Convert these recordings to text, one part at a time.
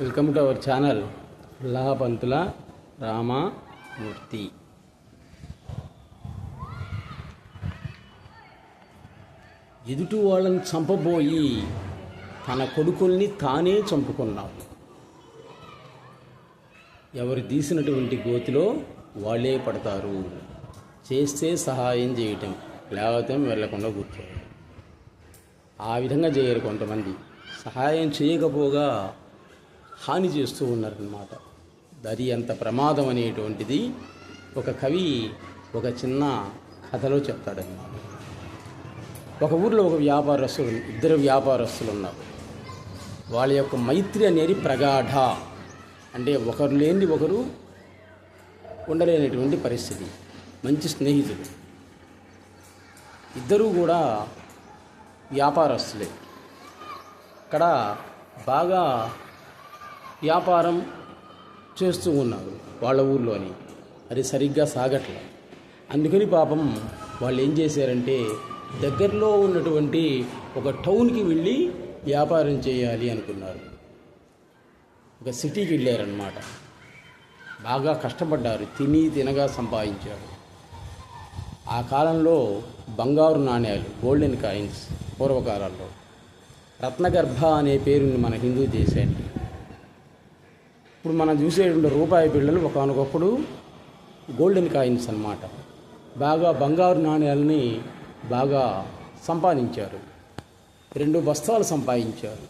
Welcome to our channel Pantula Ramamurthy ఎదుటి వాళ్ళని చంపబోయి తన కొడుకుల్ని తానే చంపుకున్నాడు ఎవరు తీసినటువంటి గోతిలో వాళ్ళే పడతారు. చేస్తే సహాయం చేయటం లేకపోతే వెళ్ళకుండా కూర్చోవడం ఆ విధంగా చేయరు కొంతమంది. సహాయం చేయకపోగా హాని చేస్తూ ఉన్నారన్నమాట. అది అంత ప్రమాదం అనేటువంటిది ఒక కవి ఒక చిన్న కథలో చెప్తాడన్నమాట. ఒక ఊర్లో ఒక వ్యాపారస్తులు ఇద్దరు వ్యాపారస్తులు ఉన్నారు. వాళ్ళ యొక్క మైత్రి అనేది ప్రగాఢ. అంటే ఒకరు లేని ఒకరు ఉండలేనటువంటి పరిస్థితి. మంచి స్నేహితులు. ఇద్దరూ కూడా వ్యాపారస్తులే. ఇక్కడ బాగా వ్యాపారం చేస్తూ ఉన్నారు వాళ్ళ ఊర్లోని. అది సరిగ్గా సాగట్లే. అందుకని పాపం వాళ్ళు ఏం చేశారంటే దగ్గరలో ఉన్నటువంటి ఒక టౌన్కి వెళ్ళి వ్యాపారం చేయాలి అనుకున్నారు. ఒక సిటీకి వెళ్ళారనమాట బాగా కష్టపడ్డారు తిని తినగా సంపాదించారు. ఆ కాలంలో బంగారు నాణ్యాలు గోల్డెన్ కాయిన్స్ పూర్వకాలంలో. రత్నగర్భ అనే పేరుని మన హిందూ దేశానికి ఇప్పుడు మనం చూసేటువంటి రూపాయి బిళ్ళలు ఒకనొకప్పుడు గోల్డెన్ కాయిన్స్ అనమాట బాగా బంగారు నాణ్యాలని బాగా సంపాదించారు. రెండు బస్తాలు సంపాదించారు.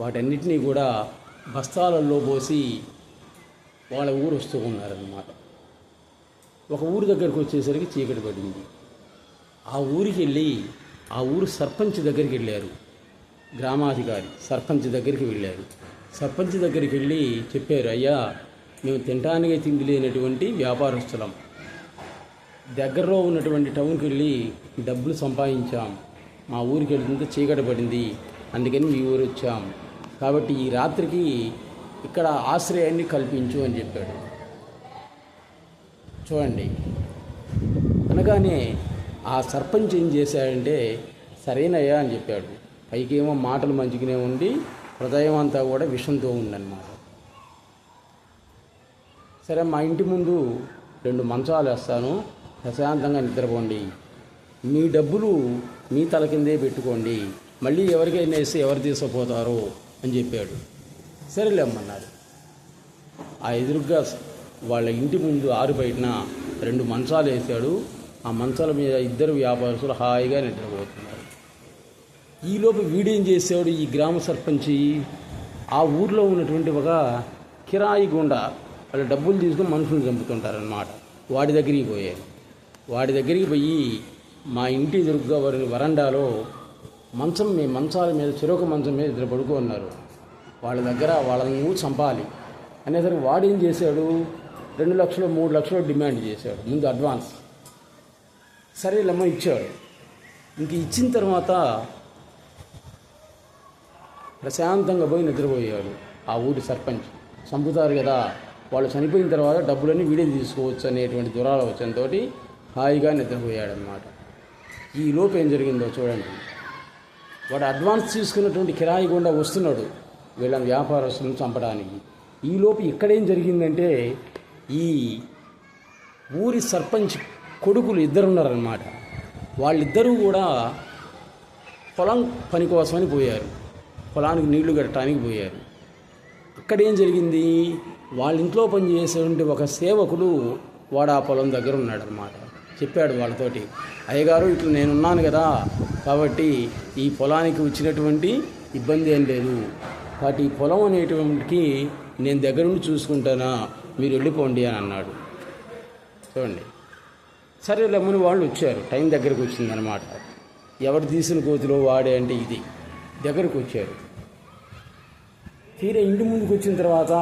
వాటన్నిటినీ కూడా బస్తాలలో పోసి వాళ్ళ ఊరు వస్తూ ఉన్నారనమాట ఒక ఊరి దగ్గరికి వచ్చేసరికి చీకటి పడింది. ఆ ఊరికి వెళ్ళి ఆ ఊరు సర్పంచ్ దగ్గరికి వెళ్ళారు. గ్రామాధికారి సర్పంచ్ దగ్గరికి వెళ్ళారు. సర్పంచ్ దగ్గరికి వెళ్ళి చెప్పారు అయ్యా మేము తినటానికి తిండి లేనటువంటి వ్యాపారస్తులం. దగ్గరలో ఉన్నటువంటి టౌన్కి వెళ్ళి డబ్బులు సంపాదించాం. మా ఊరికి వెళ్తుంటే చీకటి పడింది. అందుకని మీ ఊరు వచ్చాం. కాబట్టి ఈ రాత్రికి ఇక్కడ ఆశ్రయాన్ని కల్పించు అని చెప్పాడు. చూడండి. అనగానే ఆ సర్పంచ్ ఏం చేశాడంటే సరైనయ్యా అని చెప్పాడు. పైకేమో మాటలు మంచిగానే ఉండి హృదయం అంతా కూడా విషంతో ఉందన్నమాట. సరే మా ఇంటి ముందు రెండు మంచాలు వేస్తాను. ప్రశాంతంగా నిద్రపోండి. మీ డబ్బులు మీ తల కిందే పెట్టుకోండి. మళ్ళీ ఎవరికైనా వేస్తే ఎవరు తీసుకుపోతారో అని చెప్పాడు. సరేలేమ్మన్నారు ఆ ఎదురుగా వాళ్ళ ఇంటి ముందు ఆరు బయటన రెండు మంచాలు వేశాడు. ఆ మంచాల మీద ఇద్దరు వ్యాపారస్తులు హాయిగా నిద్రపోతున్నారు. ఈలోపు వీడేం చేశాడు ఈ గ్రామ సర్పంచి? ఆ ఊర్లో ఉన్నటువంటి ఒక కిరాయి గుండా వాళ్ళు డబ్బులు తీసుకుని మనుషులు చంపుతుంటారనమాట వాడి దగ్గరికి పోయారు. వాడి దగ్గరికి పోయి మా ఇంటి దుర్గా వారి వరండాలో మంచం మీ మంచాల మీద చెరొక మంచం మీద ఇద్దరు పడుకున్నారు వాళ్ళ దగ్గర వాళ్ళని నువ్వు చంపాలి? అనేసరికి వాడు ఏం చేశాడు? రెండు లక్షలు మూడు లక్షలు డిమాండ్ చేశాడు. ముందు అడ్వాన్స్. సరే లమ్మ ఇచ్చాడు. ఇంక ఇచ్చిన తర్వాత ప్రశాంతంగా పోయి నిద్రపోయాడు ఆ ఊరి సర్పంచ్. చంపుతారు కదా వాళ్ళు చనిపోయిన తర్వాత డబ్బులన్నీ వీడే తీసుకోవచ్చు అనేటువంటి దురాలోచనతో హాయిగా నిద్రపోయాడనమాట ఈ లోపు ఏం జరిగిందో చూడండి. వాడు అడ్వాన్స్ తీసుకున్నటువంటి కిరాయి గుండా వస్తున్నాడు వీళ్ళని వ్యాపారస్తులను చంపడానికి. ఈ లోపు ఇక్కడేం జరిగిందంటే ఈ ఊరి సర్పంచ్ కొడుకులు ఇద్దరున్నారనమాట వాళ్ళిద్దరూ కూడా పొలం పని కోసమని పోయారు. పొలానికి నీళ్ళు కట్టడానికి పోయారు. ఇక్కడ ఏం జరిగింది? వాళ్ళ ఇంట్లో పనిచేసేటువంటి ఒక సేవకుడు వాడు ఆ పొలం దగ్గర ఉన్నాడనమాట చెప్పాడు వాళ్ళతోటి అయ్యగారు ఇట్లా నేనున్నాను కదా కాబట్టి ఈ పొలానికి వచ్చినటువంటి ఇబ్బంది ఏం లేదు. కాబట్టి ఈ పొలం అనేటువంటికి నేను దగ్గరుండి చూసుకుంటానా మీరు వెళ్ళిపోండి అని అన్నాడు. చూడండి. సరే లమ్మని వాళ్ళు వచ్చారు. టైం దగ్గరకు వచ్చిందనమాట ఎవరు తీసిన కోతిలో వాడే అంటే ఇది. దగ్గరకు వచ్చారు. తీరా ఇంటి ముందుకు వచ్చిన తర్వాత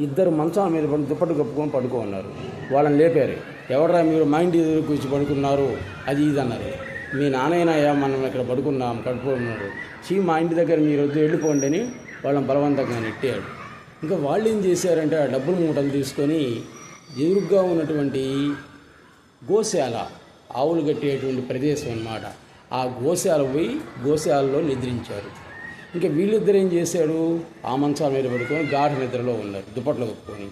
ఇద్దరు మంచాల మీద పడి దుప్పటి కప్పుకొని పడుకోన్నారు వాళ్ళని లేపారు. ఎవడరా మీరు? మా ఇంటి ఎదురుకు వచ్చి పడుకున్నారు. అది ఇది అన్నారు. మీ నాన్నయ్యనయ్యా మనం ఇక్కడ పడుకున్నాం కడుపుకున్నారు. చీ మా ఇంటి దగ్గర మీరు వద్దు వెళ్ళిపోండి అని వాళ్ళని బలవంతంగా నెట్టాడు ఇంకా వాళ్ళు ఏం చేశారంటే ఆ డబ్బులు మూటలు తీసుకొని ఎదురుగ్గా ఉన్నటువంటి గోశాల ఆవులు కట్టేటువంటి ప్రదేశం అన్నమాట. ఆ గోశాల పోయి గోశాలలో నిద్రించారు. ఇంకా వీళ్ళిద్దరు ఏం చేశాడు? ఆ మంచాల మీద పడుకొని గాఢ నిద్రలో ఉన్నారు దుప్పట్లు కప్పుకొని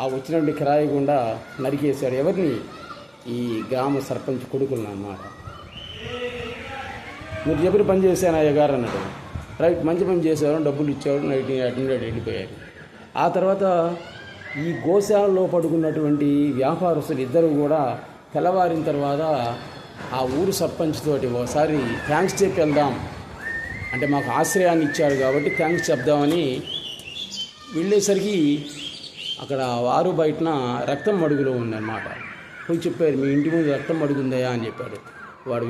ఆ వచ్చినటువంటి కిరాయి గుండా నరికేశాడు. ఎవరిని? ఈ గ్రామ సర్పంచ్ కొడుకులను అన్నమాట. మీరు చెప్పిన పని చేశాను అయ్య గారు అన్నాడు. రైట్ మంచి పని చేశారు డబ్బులు ఇచ్చాడు నైట్ అటెండెడ్ వెళ్ళిపోయారు ఆ తర్వాత ఈ గోశాలలో పడుకున్నటువంటి వ్యాపారస్తులు ఇద్దరు కూడా తెల్లవారిన తర్వాత ఆ ఊరు సర్పంచ్ తోటి ఒకసారి థ్యాంక్స్ చెప్పి వెళ్దాం అంటే మాకు ఆశ్రయాన్ని ఇచ్చాడు కాబట్టి థ్యాంక్స్ చెప్దామని వెళ్ళేసరికి అక్కడ వారు బయటన రక్తం మడుగులో ఉందన్నమాట. పోయి చెప్పారు మీ ఇంటి ముందు రక్తం మడుగుందయా అని చెప్పాడు వాడు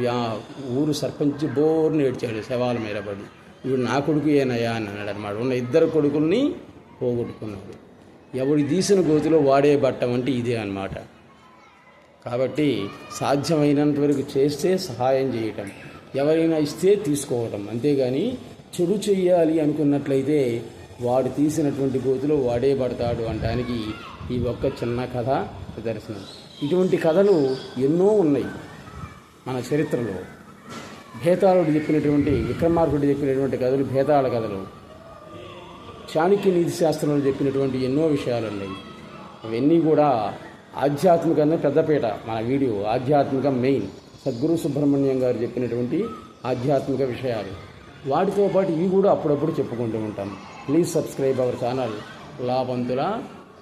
ఊరు సర్పంచ్ బోర్ని ఏడ్చాడు శవాల మీద పడి. ఇప్పుడు నా కొడుకు ఏనయ్యా అని అన్నాడు అనమాట ఉన్న ఇద్దరు కొడుకుల్ని పోగొట్టుకున్నాడు. ఎవడు తీసిన గోతిలో వాడే బట్టం అంటే ఇదే అన్నమాట. కాబట్టి సాధ్యమైనంత వరకు చేస్తే సహాయం చేయటం. ఎవరైనా ఇస్తే తీసుకోవటం. అంతేగాని చెడు చెయ్యాలి అనుకున్నట్లయితే వాడు తీసినటువంటి గోతులో వాడే పడతాడు అనడానికి ఈ ఒక్క చిన్న కథ నిదర్శనం ఇటువంటి కథలు ఎన్నో ఉన్నాయి మన చరిత్రలో. భేతాళుడు చెప్పినటువంటి విక్రమార్కుడు చెప్పినటువంటి కథలు భేతాళ కథలు. చాణక్య నీతి శాస్త్రంలో చెప్పినటువంటి ఎన్నో విషయాలు ఉన్నాయి. అవన్నీ కూడా ఆధ్యాత్మికంగా పెద్దపీట మన వీడియో ఆధ్యాత్మిక మెయిన్. సద్గురు సుబ్రహ్మణ్యం గారు చెప్పినటువంటి ఆధ్యాత్మిక విషయాలు. వాటితో పాటు ఇవి కూడా అప్పుడప్పుడు చెప్పుకుంటూ ఉంటాం. ప్లీజ్ సబ్స్క్రైబ్ అవర్ ఛానల్ లాభంతుల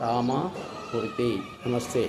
రామ పూర్తి నమస్తే.